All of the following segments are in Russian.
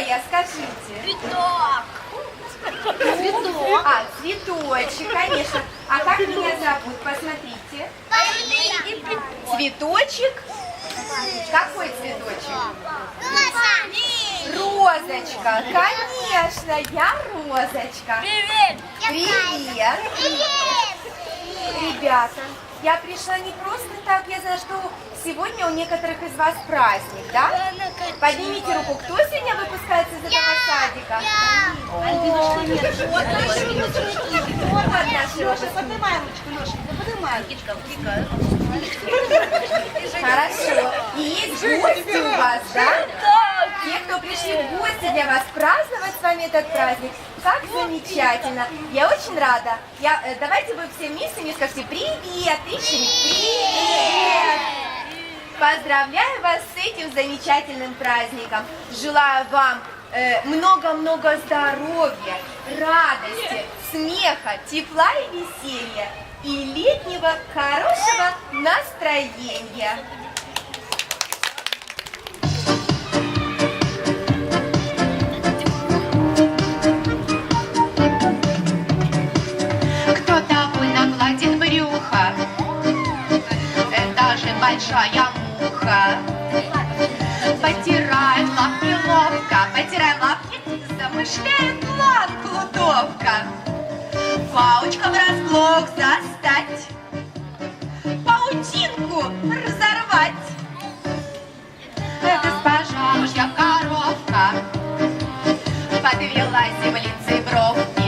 я, скажите? Цветок. Цветок. А, цветочек, конечно. А как меня зовут? Посмотрите. Цветочек? Какой цветочек? Розочка, конечно, я Розочка. Привет. Привет. Привет. Ребята, я пришла не просто так, я знаю, что сегодня у некоторых из вас праздник, да? Поднимите руку, кто сегодня выпускается из этого садика? Ручки. Поднимай ручку, Лешенька, поднимай. Хорошо. И есть гости у вас, да? Те, кто пришли в гости для вас праздновать с вами этот праздник. Как замечательно. Я очень рада. Я, э, давайте вы все вместе мне скажите привет, Ищерик, привет. Поздравляю вас с этим замечательным праздником. Желаю вам э, много-много здоровья, радости, смеха, тепла и веселья и летнего хорошего настроения. Большая муха. Потирает лапки ловко, потирает лапки, замышляет план плутовка. Паучка врасплох застать, паутинку разорвать. Э, Госпожа мужья коровка подвела землицы бровки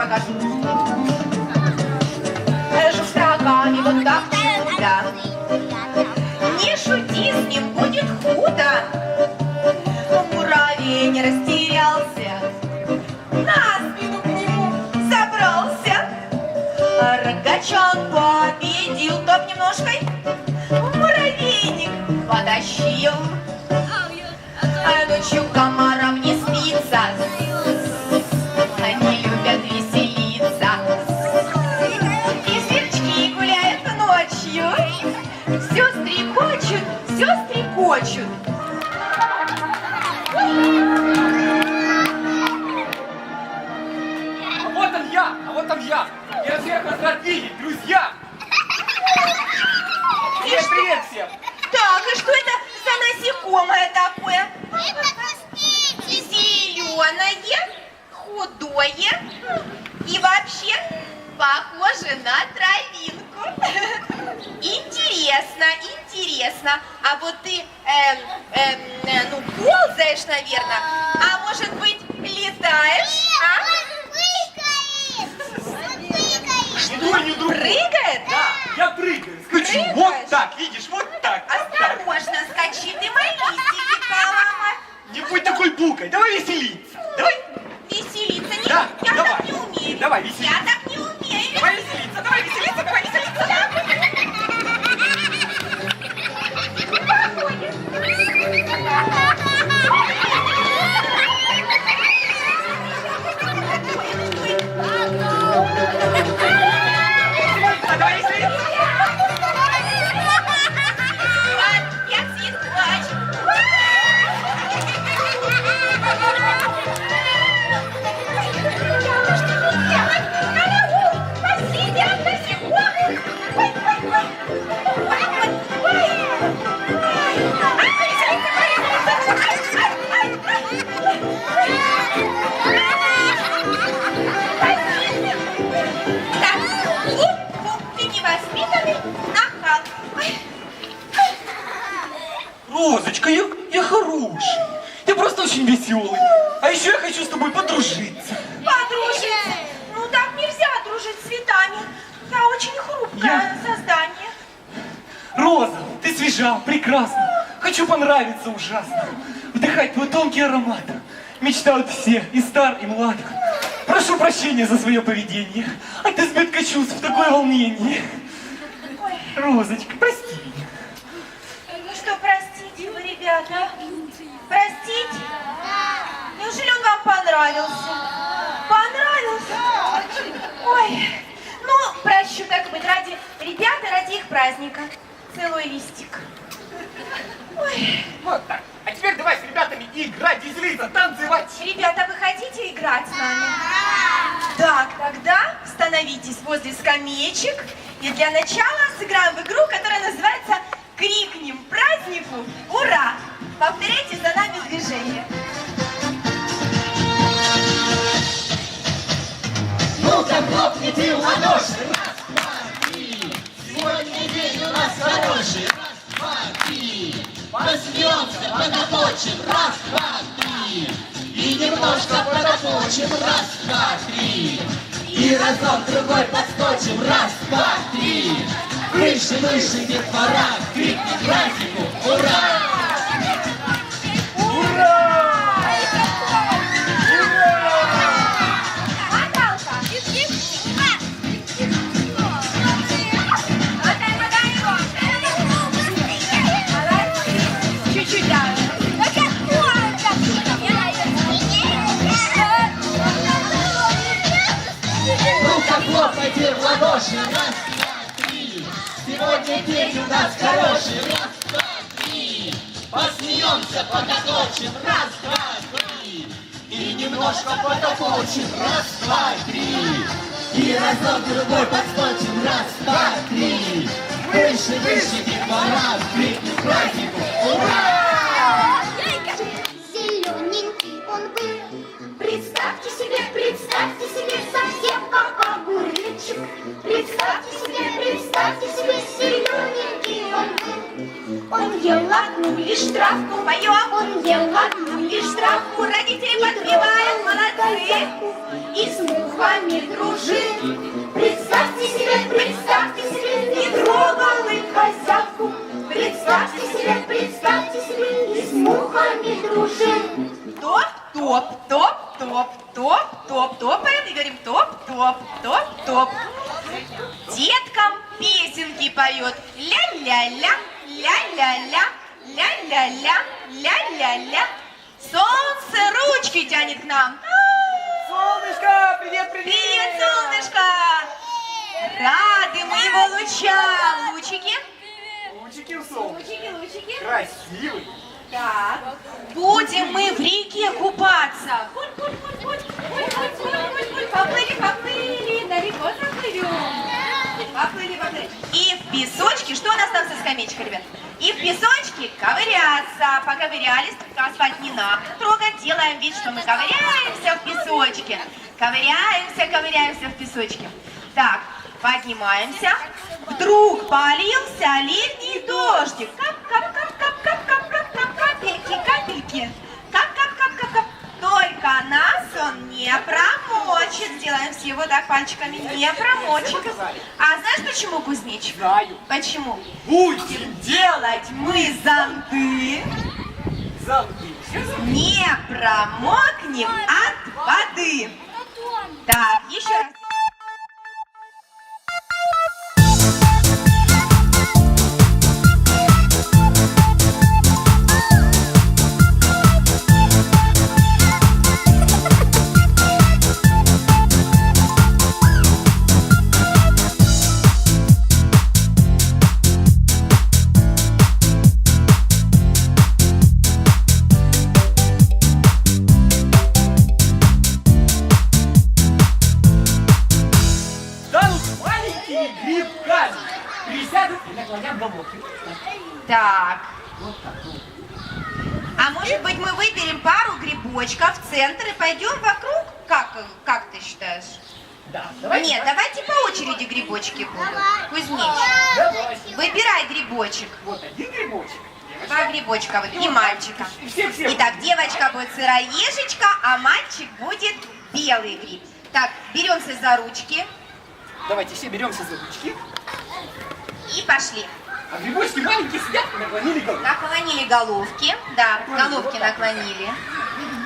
Жук с рогами, вот так чудо. Не шути, с ним будет худо. Муравей не растерялся, на спину к нему забрался. Рогачан победил, топ немножко, он я. Я всех вас рад видеть, друзья. Привет, привет всем. Так, и что это за насекомое такое? Зеленое, худое и вообще похоже на травинку. Интересно, интересно. А вот ты, эм, эм, э, ну, ползаешь, наверное, а может быть, летаешь, а? Что не друг? Прыгает? Да, я прыгаю, скачу. Прыгаешь? Вот так, видишь, вот так. вот так. Осторожно, скачи, ты мои листики поломай. Не будь такой букой, давай веселиться. Давай, Веселиться не Да, Я давай. так не умею. Давай, веселиться. Я так не умею. давай веселиться, давай веселиться. Ты свежа, прекрасна. Хочу понравиться ужасно. Вдыхать твой тонкий аромат. Мечтают все, и стар, и млад. Прошу прощения за свое поведение. От избытка чувств такое волнение. Розочка, прости. Ну что, простите вы, ребята? Простите? Неужели он вам понравился? Понравился? Ой, ну, прощу, так быть, ради ребят и ради их праздника. Целую листик. Ой, Вот так. А теперь давай с ребятами играть, веселиться, танцевать. ребята, вы хотите играть с нами? Так, тогда становитесь возле скамеечек и для начала сыграем в игру, которая называется «Крикнем празднику Ура!». Повторяйте за нами движение. Ну-ка, хлопните Раз, два, три. И разок другой подскочим. Раз, два, три. Выше, выше, детвора. Крикни празднику. И немножко подоточим. Раз, два, три. И разок другой подскочим. Раз, два, три. Выше, выше, детвора. Крикнем празднику. Ел одну лишь травку, Поем. он ел одну лишь травку, Родители подпевают, молодцы. и с мухами дружил. Представьте себе, представьте себе, не трогал их хозяйку. Представьте себе, представьте себе, и с мухами дружил. Топ, топ, топ, топ, топ, топ, топаем и говорим топ, топ, топ, топ. Деткам песенки поет. Ля-ля-ля, ля-ля-ля, ля-ля-ля, ля-ля-ля. Солнце ручки тянет к нам. Солнышко, привет, привет. Привет, солнышко! Рады мы его лучам. Лучики? Лучики в солнце. Лучики, лучики. Красивый. Так, будем мы в реке купаться. Куль, куль, куль, куль, куль, куль, куль, куль, куль. Поплыли, поплыли, далеко заплывем. Поплыли, поплыли. И в песочке, что у нас там со скамеечкой, ребят? И в песочке ковыряться. Поковырялись, только асфальт не надо трогать. Делаем вид, что мы ковыряемся в песочке. Ковыряемся, ковыряемся в песочке. Так, поднимаемся. Вдруг полился летний дождик. Кап-кап-кап-кап-кап-кап-кап-капельки, капельки. капельки. Только нас он не промочит. Сделаем все вот так пальчиками. Не промочит. А знаешь почему, кузнечик? Знаю. Почему? Будем Делать мы зонты. зонты. Не промокнем от воды. Так, еще раз. Центр и пойдем вокруг? Как, как ты считаешь? Да, давайте. Нет, давайте по очереди грибочки будут. Давайте. выбирай грибочек. Вот один грибочек. Два грибочка вот, и мальчика. И все-все. Итак, девочка будет сыроежечка, а мальчик будет белый гриб. Так, беремся за ручки Давайте все беремся за ручки. и пошли. А грибочки маленькие сидят наклонили голову. Наклонили головки. Да, головки наклонили. Мы Давай, наклоняй.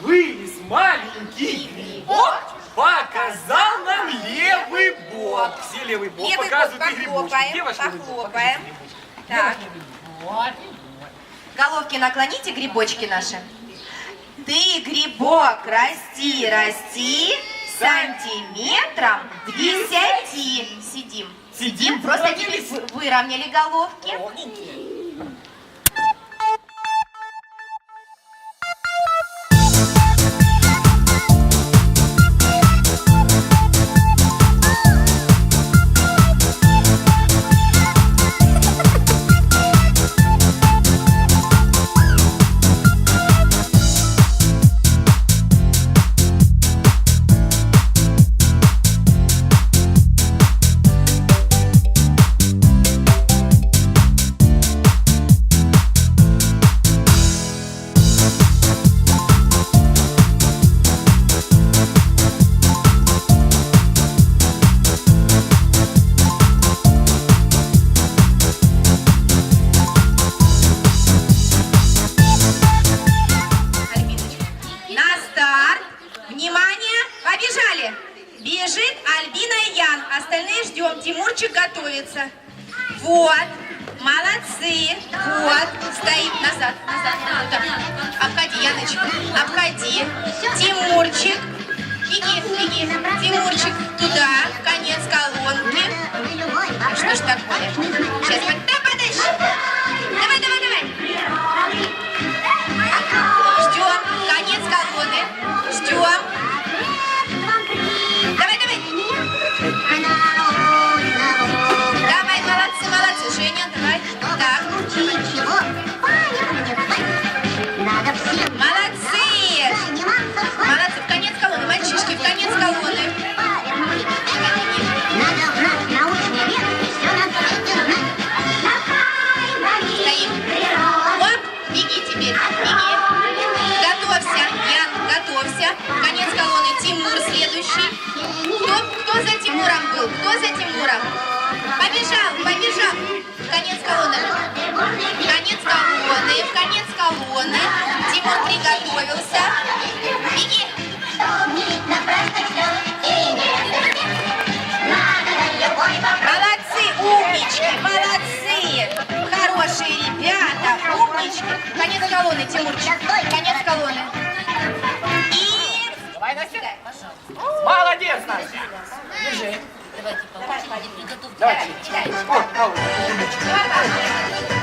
Вылез маленький грибок, показал нам левый бок. Все левый бок Левый бок показывают и грибочки. похлопаем, Где ваш левый бок? похлопаем. Так. Головки наклоните, грибочки наши. Ты, грибок, расти, расти сантиметром к десяти. Сидим. Сидим, Просто выровняли головки. Бежит Альбина и Ян. Остальные ждем. Тимурчик готовится. Вот. Молодцы. Вот. Стоит назад. Назад. назад. Обходи, Яночка. Обходи. Тимурчик. Беги, беги. Тимурчик туда. Конец колонки. Что ж такое? Сейчас. Да, подальше. Давай, давай, давай. Беги теперь. Беги. Готовься. Ян, готовься. Конец колонны. Тимур следующий. Кто, кто за Тимуром был? Кто за Тимуром? Побежал, побежал. Конец колонны. Конец колонны. В конец колонны. Тимур приготовился. Беги. Молодцы, умнички, молодцы. Хорошие умнички. Конец колонны, Тимурчик. Конец колонны. И... Давай, Настя. Молодец, Настя. Держи. Давай. Вот, на вот. Ребят,